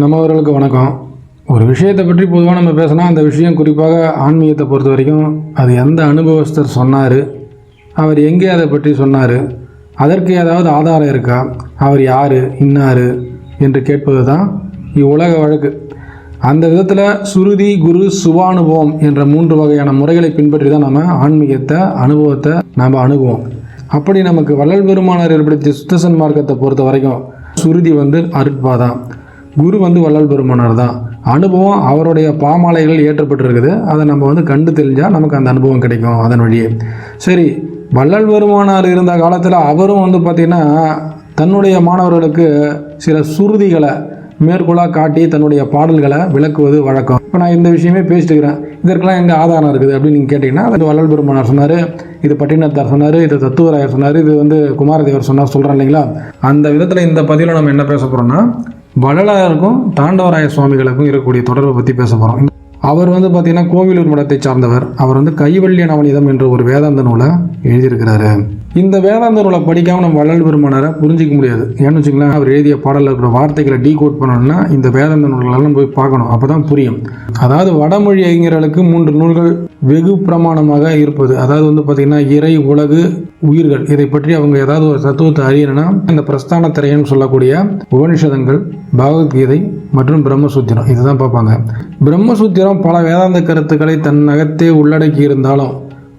நம்மவர்களுக்கு வணக்கம். ஒரு விஷயத்தை பற்றி பொதுவாக நம்ம பேசினா அந்த விஷயம் குறிப்பாக ஆன்மீகத்தை பொறுத்த வரைக்கும் அது எந்த அனுபவஸ்தர் சொன்னார்? அவர் எங்கே அதை பற்றி சொன்னார்? அதற்கு ஏதாவது ஆதாரம் இருக்கா? அவர் யார்? இன்னார்? என்று கேட்பது தான் இவ்வுலக வழக்கு. அந்த விதத்தில் சுருதி குரு சுவானுபவம் என்ற மூன்று வகையான முறைகளை பின்பற்றி தான் நம்ம ஆன்மீகத்தை அனுபவத்தை நாம் அணுகுவோம். அப்படி நமக்கு வள்ளல் பெருமானார் ஏற்படுத்திய சுத்தசன் மார்க்கத்தை பொறுத்த வரைக்கும் சுருதி வந்து அருட்பாதான் குரு வந்து வள்ளல் பெருமானார் தான். அனுபவம் அவருடைய பாமாலைகள் ஏற்றப்பட்டிருக்குது. அதை நம்ம வந்து கண்டு தெரிஞ்சால் நமக்கு அந்த அனுபவம் கிடைக்கும் அதன் வழியே. சரி வள்ளல் பெருமானார் இருந்த காலத்தில் அவரும் வந்து பார்த்திங்கன்னா தன்னுடைய மாணவர்களுக்கு சில சுருதிகளை மேற்கோளாக காட்டி தன்னுடைய பாடல்களை விளக்குவது வழக்கம். இப்போ நான் இந்த விஷயமே பேசிட்டு இருக்கிறேன். இதற்கெல்லாம் எங்கே ஆதாரம் இருக்குது அப்படின்னு நீங்கள் கேட்டிங்கன்னா அது வள்ளல் பெருமானார் சொன்னார் இது பட்டினத்தார் சொன்னார் இது தத்துவராயர் சொன்னார் இது வந்து குமாரதேவர் சொன்னார் சொல்கிறேன் இல்லைங்களா? அந்த விதத்தில் இந்த பதிவில் நம்ம என்ன பேச போகிறோம்னா வள்ளலாருக்கும் தாண்டவராய சுவாமிகளுக்கும் இருக்கக்கூடிய தொடர்பை பற்றி பேச போகிறோம் அவர் வந்து பார்த்தீங்கன்னா கோவிலூர் மடத்தை சார்ந்தவர். அவர் வந்து கைவல்ய நவநிதம் என்ற ஒரு வேதாந்த நூலை எழுதியிருக்கிறாரு. இந்த வேதாந்த நூலை படிக்காம நம்ம வள்ளல் பெருமானாரை புரிஞ்சிக்க முடியாது. ஏன்னு வச்சுக்கலாம் அவர் எழுதிய பாடலில் இருக்கிற வார்த்தைகளை டீ கோட் பண்ணணும்னா இந்த வேதாந்த நூல்களெல்லாம் போய் பார்க்கணும். அப்போ தான் புரியும். அதாவது வடமொழி அறிஞர்களுக்கு மூன்று நூல்கள் வெகு பிரமாணமாக இருப்பது. அதாவது வந்து பார்த்திங்கன்னா இறை உலகு உயிர்கள். இதை பற்றி அவங்க ஏதாவது ஒரு தத்துவத்தை அறியணும்னா இந்த பிரஸ்தான திரையன்னு சொல்லக்கூடிய உபனிஷதங்கள் பகவத்கீதை மற்றும் பிரம்மசூத்திரம். இதுதான் பார்ப்பாங்க. பிரம்மசூத்திரம் பல வேதாந்த கருத்துக்களை தன் அகத்தே உள்ளடக்கி இருந்தாலும்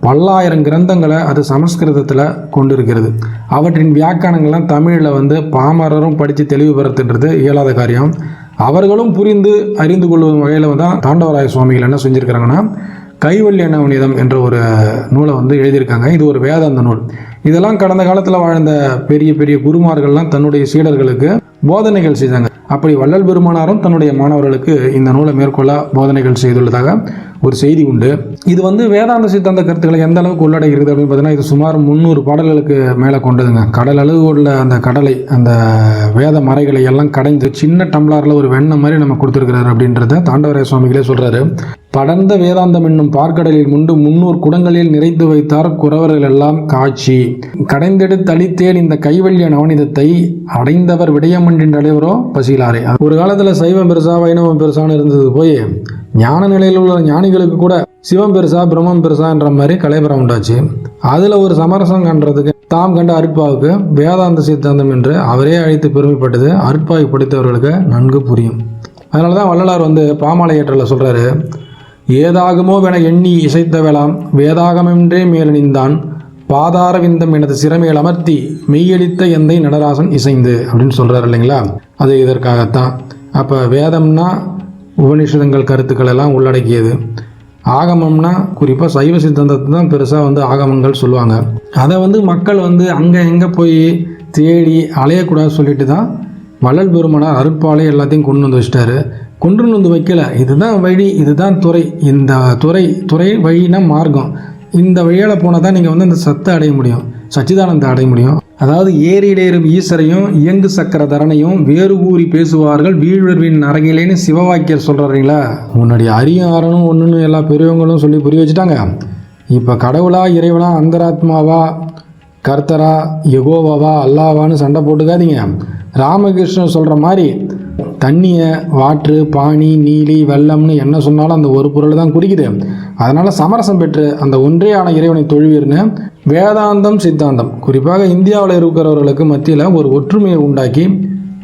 பல்லாயிரம் கிரந்தங்களை அது சமஸ்கிருதத்தில் கொண்டிருக்கிறது. அவற்றின் வியாக்கணங்கள்லாம் தமிழில் வந்து பாமரரும் படித்து தெளிவு பெறத்துன்றது இயலாத காரியம். அவர்களும் புரிந்து அறிந்து கொள்ளும் வகையில் தான் தாண்டவராய சுவாமிகள் என்ன செஞ்சுருக்கிறாங்கன்னா கைவல்ய நவநீதம் என்ற ஒரு நூலை வந்து எழுதியிருக்காங்க. இது ஒரு வேதாந்த நூல். இதெல்லாம் கடந்த காலத்தில் வாழ்ந்த பெரிய பெரிய குருமார்கள்லாம் தன்னுடைய சீடர்களுக்கு போதனைகள் செய்தாங்க. அப்படி வள்ளல் பெருமானாரும் தன்னுடைய மாணவர்களுக்கு இந்த நூலை மேற்கொள்ள போதனைகள் செய்துள்ளதாக ஒரு செய்தி உண்டு. இது வந்து வேதாந்த சித்தாந்த கருத்துக்களை எந்த அளவுக்கு உள்ளடக்கிறது அப்படின்னு பார்த்தீங்கன்னா இது சுமார் முந்நூறு பாடல்களுக்கு மேலே கொண்டதுங்க. கடல் அளவு உள்ள அந்த கடலை அந்த வேத மறைகளை எல்லாம் கடைந்து சின்ன டம்ளரில் ஒரு வெண்ணம் மாதிரி நம்ம கொடுத்துருக்கிறாரு அப்படின்றத தாண்டவராய சுவாமிகளே சொல்கிறாரு படர்ந்த வேதாந்தம் என்னும் பார்க்கடலில் முண்டு முன்னூறு குடங்களில் நிறைத்து வைத்தார் குறவர்கள் எல்லாம் காட்சி. கடைந்தெடுத்து அளித்தேன் இந்த கைவல்ய நவனிதத்தை அடைந்தவர் விடயமன்றின் தலைவரோ பசிலாரே ஒரு காலத்தில் சைவம் பெருசா வைணவம் பெருசான்னு இருந்தது போய் ஞான நிலையில் உள்ள ஞானிகளுக்கு கூட சிவம் பெருசா பிரம்மம் பெருசான்ற மாதிரி கலைபரம் உண்டாச்சு. அதில் ஒரு சமரசம் கண்டதுக்கு தாம் கண்ட அருட்பாவுக்கு வேதாந்த சித்தாந்தம் என்று அவரே அழைத்து பெருமைப்பட்டது அருட்பாவை படித்தவர்களுக்கு நன்கு புரியும். அதனால தான் வள்ளலார் வந்து பாமாலை ஏற்றல சொல்கிறாரு என எண்ணி இசைத்த வேளாம் வேதாகமென்றே மேலணிந்தான் பாதாரவிந்தம் எனது சிறமையில் அமர்த்தி மெய்யளித்த எந்தை நடராசன் இசைந்து அப்படின்னு சொல்கிறார் இல்லைங்களா? அது இதற்காகத்தான். அப்போ வேதம்னா உபனிஷதங்கள் கருத்துக்கள் எல்லாம் உள்ளடக்கியது. ஆகமம்னா குறிப்பாக சைவ சித்தாந்தத்தை தான் பெருசாக வந்து ஆகமங்கள் சொல்லுவாங்க. அதை வந்து மக்கள் வந்து அங்கே எங்கே போய் தேடி அலையக்கூடாது சொல்லிட்டு தான் வள்ளல் பெருமனார் அருட்பாலை எல்லாத்தையும் கொண்டு வந்து வச்சிட்டாரு. கொண்டு வந்து வைக்கல. இதுதான் வழி இதுதான் துறை. இந்த துறை துறை வழினா மார்க்கம். இந்த வழியால் போனால் தான் நீங்கள் வந்து அந்த சத்தை அடைய முடியும். சச்சிதானந்தை அடைய முடியும். அதாவது ஏரியிலேறும் ஈசரையும் இயங்கு சக்கர தரனையும் வேறு ஊறி பேசுவார்கள் வீழ்வர்வின் நரகிலேன்னு சிவவாக்கியர் சொல்கிறாருங்களா முன்னாடி அரியும் ஆரணும் ஒன்றுன்னு எல்லா பெரியவங்களும் சொல்லி புரிய வச்சுட்டாங்க. இப்போ கடவுளா இறைவனா அந்தராத்மாவா கர்த்தரா யகோவாவா அல்லாவான்னு சண்டை போட்டுக்காதீங்க. ராமகிருஷ்ணன் சொல்கிற மாதிரி தண்ணியை வாற்று பானி நீலி வெள்ளம்னு என்ன சொன்னாலும் அந்த ஒரு பொருள் தான் குறிக்குது அதனால் சமரசம் பெற்று அந்த ஒன்றேயான இறைவனை தொழுவீர்னு வேதாந்தம் சித்தாந்தம். குறிப்பாக இந்தியாவில் இருக்கிறவர்களுக்கு மத்தியில் ஒரு ஒற்றுமையை உண்டாக்கி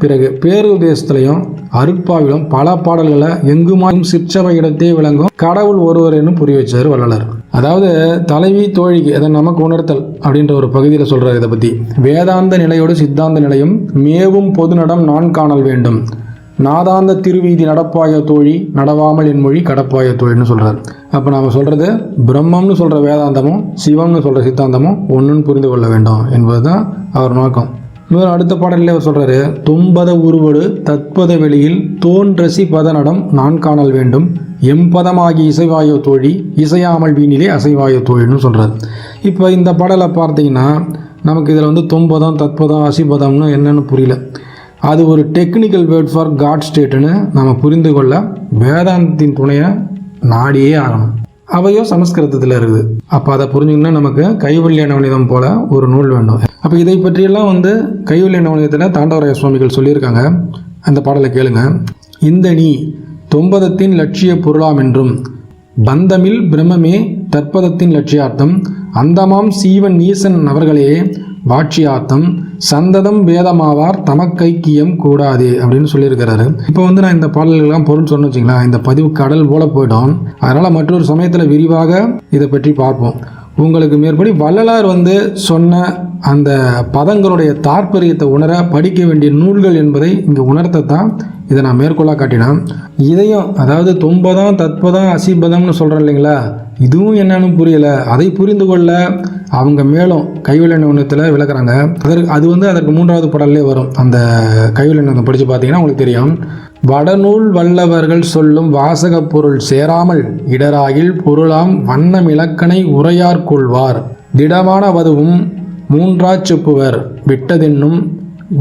பிறகு பேருதேசத்திலையும் அருட்பாவிலும் பல பாடல்களை எங்குமாயும் சிற்சபை இடத்தே விளங்கும் கடவுள் ஒருவர் என்று புரிய வச்சார் வள்ளலர். அதாவது தலைவி தோழிக்கு அதை நமக்கு உணர்த்தல் அப்படின்ற ஒரு பகுதியில் சொல்கிறார் இதை பற்றி வேதாந்த நிலையோடு சித்தாந்த நிலையும் மேவும் பொதுநடம் நான் காணல் வேண்டும். நாதாந்த திருவீதி நடப்பாய தோழி நடவாமல் என் மொழி கடப்பாய தோழின்னு சொல்கிறார் அப்போ நாம் சொல்கிறது பிரம்மம்னு சொல்கிற வேதாந்தமும் சிவம்னு சொல்கிற சித்தாந்தமும் ஒன்றுன்னு புரிந்து கொள்ள வேண்டும் என்பது தான் அவர் நோக்கம். இவர் அடுத்த பாடலில் அவர் சொல்கிறாரு தொம்பத உருவடு தத்பத வெளியில் தோன்றசி பதநடம் நான் காணல் வேண்டும். எம்பதமாகி இசைவாயோ தோழி இசையாமல் வீணிலே அசைவாயோ தோழின்னு சொல்கிறார் இப்போ இந்த பாடலை பார்த்தீங்கன்னா நமக்கு இதில் வந்து தொம்பதம் தத்பதம் அசிபதம்னு என்னென்னு புரியல. அது ஒரு டெக்னிக்கல் வேர்ட் ஃபார் காட் ஸ்டேட்டுன்னு நம்ம புரிந்து கொள்ள வேதாந்தத்தின் துணையை நாடியே ஆகணும். அவையோ சமஸ்கிருதத்தில் இருக்குது. அப்போ அதை புரிஞ்சுங்கன்னா நமக்கு கைவல்ய நவநீதம் போல ஒரு நூல் வேண்டும். அப்போ இதை பற்றியெல்லாம் வந்து கைவல்ய நவநீதத்தில் தாண்டவராய சுவாமிகள் சொல்லியிருக்காங்க. அந்த பாடலை கேளுங்க. இந்த நீ தொம்பதத்தின் லட்சிய பொருளாம் என்றும் பந்தமில் பிரம்மமே தற்பதத்தின் லட்சியார்த்தம் அந்தமாம் சீவன் ஈசன் அவர்களே வாட்சியார்த்தம் சந்ததம் வேதமாவார் தமக்கைக்கியம் கூடாது அப்படின்னு சொல்லியிருக்கிறாரு. இப்போ வந்து நான் இந்த பாடல்கள்லாம் பொருள் சொன்ன வச்சுங்களேன் இந்த பதிவு கடல் போல போயிடும். அதனால் மற்றொரு சமயத்தில் விரிவாக இதை பற்றி பார்ப்போம். உங்களுக்கு மேற்படி வள்ளலார் வந்து சொன்ன அந்த பதங்களுடைய தாற்பயத்தை உணர படிக்க வேண்டிய நூல்கள் என்பதை இங்கே உணர்த்தத்தான் இதை நான் மேற்கொள்ளாக காட்டினேன். இதையும் அதாவது தொம்பதம் தத்பதம் அசிபதம்னு சொல்கிறேன் இல்லைங்களா? இதுவும் என்னன்னு புரியலை. அதை புரிந்து கொள்ள அவங்க மேலும் கைவிலை நிறுவனத்தில் விளக்குறாங்க. அதற்கு அது வந்து அதற்கு மூன்றாவது பாடல்லே வரும். அந்த கைவிலை படித்து பார்த்தீங்கன்னா உங்களுக்கு தெரியும். வடநூல் வல்லவர்கள் சொல்லும் வாசகப் பொருள் சேராமல் இடராகில் பொருளாம் வண்ணம் இலக்கணை உரையார் கொள்வார். திடமான வதுவும் மூன்றாச் செப்புவர் விட்டதென்னும்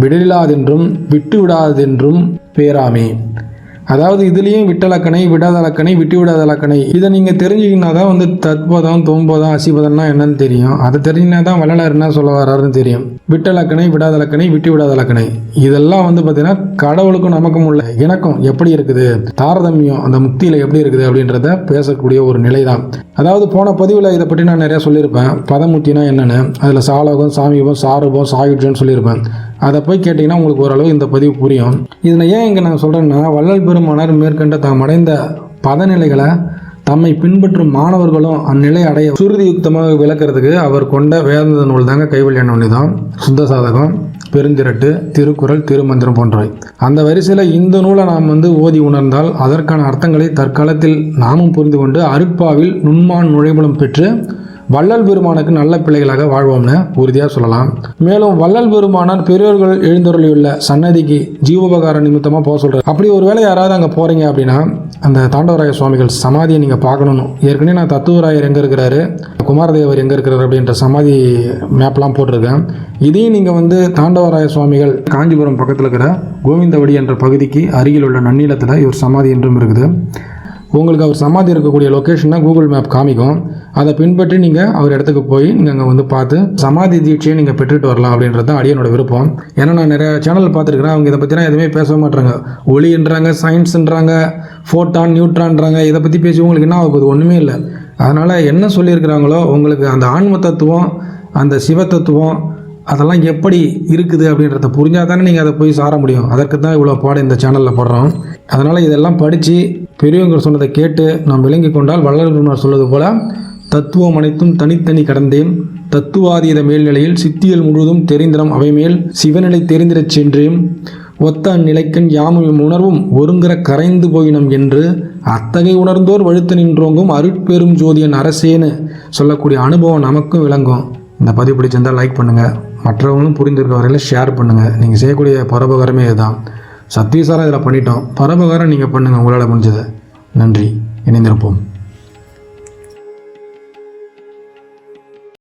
விடலாதென்றும் விட்டு விடாதென்றும் பேராமே. அதாவது இதுலேயும் விட்டலக்கணை விடாதலக்கணை விட்டு விடாதலக்கணை இதை நீங்கள் தெரிஞ்சுக்கினா தான் வந்து தத்பதம் தொம்பதம் அசிபதம்னா என்னன்னு தெரியும். அதை தெரிஞ்சினா தான் வள்ளலார் என்ன சொல்ல வர்றாருன்னு தெரியும். விட்டலக்கணை விடாதலக்கணை விட்டு விடாதலக்கணை இதெல்லாம் வந்து பார்த்தீங்கன்னா கடவுளுக்கும் நமக்கும் உள்ள இணக்கம் எப்படி இருக்குது? தாரதமியம் அந்த முக்தியில் எப்படி இருக்குது அப்படின்றத பேசக்கூடிய ஒரு நிலை தான் அதாவது போன பதிவில் இதை பற்றி நான் நிறையா சொல்லியிருப்பேன். பதமுத்தினா என்னென்னு அதில் சாலகம் சாமீபம் சாரூபம் சாயுட்சன்னு சொல்லியிருப்பேன். அதை போய் கேட்டிங்கன்னா உங்களுக்கு ஓரளவு இந்த பதிவு புரியும். இதில் ஏன் இங்கே நான் சொல்கிறேன்னா வள்ளல் பெருமானார் மேற்கண்ட தாம் அடைந்த பதநிலைகளை தம்மை பின்பற்றும் மாணவர்களும் அந்நிலை அடைய சுருதி யுக்தமாக விளக்குறதுக்கு அவர் கொண்ட வேதந்த நூல் தாங்க கைவல்ய நுண்ணிதான் சுத்த சாதகம் பெருந்திரட்டு திருக்குறள் திருமந்திரம் போன்றவை. அந்த வரிசையில் இந்த நூலை நாம் வந்து ஓதி உணர்ந்தால் அதற்கான அர்த்தங்களை தற்காலத்தில் நாமும் புரிந்து கொண்டு அருட்பாவில் நுண்மான் நுழைபலம் பெற்று வள்ளல் பெருமானுக்கு நல்ல பிள்ளைகளாக வாழ்வோம்னு உறுதியாக சொல்லலாம். மேலும் வள்ளல் பெருமானார் பெரியோர்கள் எழுந்தருளியுள்ள சன்னதிக்கு ஜீவோபகார நிமித்தமாக போக சொல்கிறார் அப்படி ஒரு வேளை யாராவது அங்கே போகிறீங்க அப்படின்னா அந்த தாண்டவராய சுவாமிகள் சமாதியை நீங்கள் பார்க்கணும் ஏற்கனவே நான் தத்துவராயர் எங்கே இருக்கிறாரு குமாரதேவர் எங்கே இருக்கிறார் அப்படின்ற சமாதி மேப்லாம் போட்டிருக்கேன். இதையும் நீங்கள் வந்து தாண்டவராய சுவாமிகள் காஞ்சிபுரம் பக்கத்தில் இருக்கிற கோவிந்தவடி என்ற பகுதிக்கு அருகில் உள்ள நன்னிலத்தில் இவர் சமாதி என்றும் இருக்குது. உங்களுக்கு அவர் சமாதி இருக்கக்கூடிய லொக்கேஷன் தான் கூகுள் மேப் காமிக்கும். அதை பின்பற்றி நீங்கள் அவர் இடத்துக்கு போய் நீங்கள் அங்கே வந்து பார்த்து சமாதி தீட்சையை நீங்கள் பெற்றுட்டு வரலாம் அப்படின்றது தான் அடியனோட விருப்பம். ஏன்னா நான் நிறைய சேனல் பார்த்துருக்கிறேன். அவங்க இதை பற்றிலாம் எதுவுமே பேச மாட்டாங்க ஒளின்றாங்க சயின்ஸுன்றாங்க ஃபோட்டான் நியூட்ரான்றாங்க இதை பற்றி பேசி உங்களுக்கு என்ன ஆக ஒன்றுமே இல்லை. அதனால் என்ன சொல்லியிருக்கிறாங்களோ உங்களுக்கு அந்த ஆன்ம தத்துவம் அந்த சிவ தத்துவம் அதெல்லாம் எப்படி இருக்குது அப்படின்றத புரிஞ்சால் தானே நீங்கள் அதை போய் சார முடியும். அதற்கு தான் இவ்வளோ பாடம் இந்த சேனலில் போடுறோம். அதனால் இதெல்லாம் படித்து பெரியவங்க சொன்னதை கேட்டு நாம் விளங்கி கொண்டால் வள்ளல் பெருமாள் சொல்வது போல் தத்துவம் அனைத்தும் தனித்தனி கடந்தேன். தத்துவாதீத மேல்நிலையில் சித்தியல் முழுவதும் தெரிந்திரம் அவைமேல் சிவநிலை தெரிந்திரச் சென்றேன். ஒத்த அந்நிலைக்கண் யாமும் உணர்வும் ஒருங்கிற கரைந்து போயினம் என்று அத்தகை உணர்ந்தோர் வழுத்து நின்றோங்கும் அருட்பெரும் ஜோதியன் அரசேன்னு சொல்லக்கூடிய அனுபவம் நமக்கும் விளங்கும். இந்த பதிவு பிடிச்சிருந்தால் லைக் பண்ணுங்கள் மற்றவங்களும் புரிந்திருக்க வரையில் ஷேர் பண்ணுங்கள் நீங்கள் செய்யக்கூடிய பரபகரமே இதுதான். சத்வீசாரம் இதில் பண்ணிட்டோம். பரபகரம் நீங்கள் பண்ணுங்கள் உங்களால் முடிஞ்சது. நன்றி. இணைந்திருப்போம்.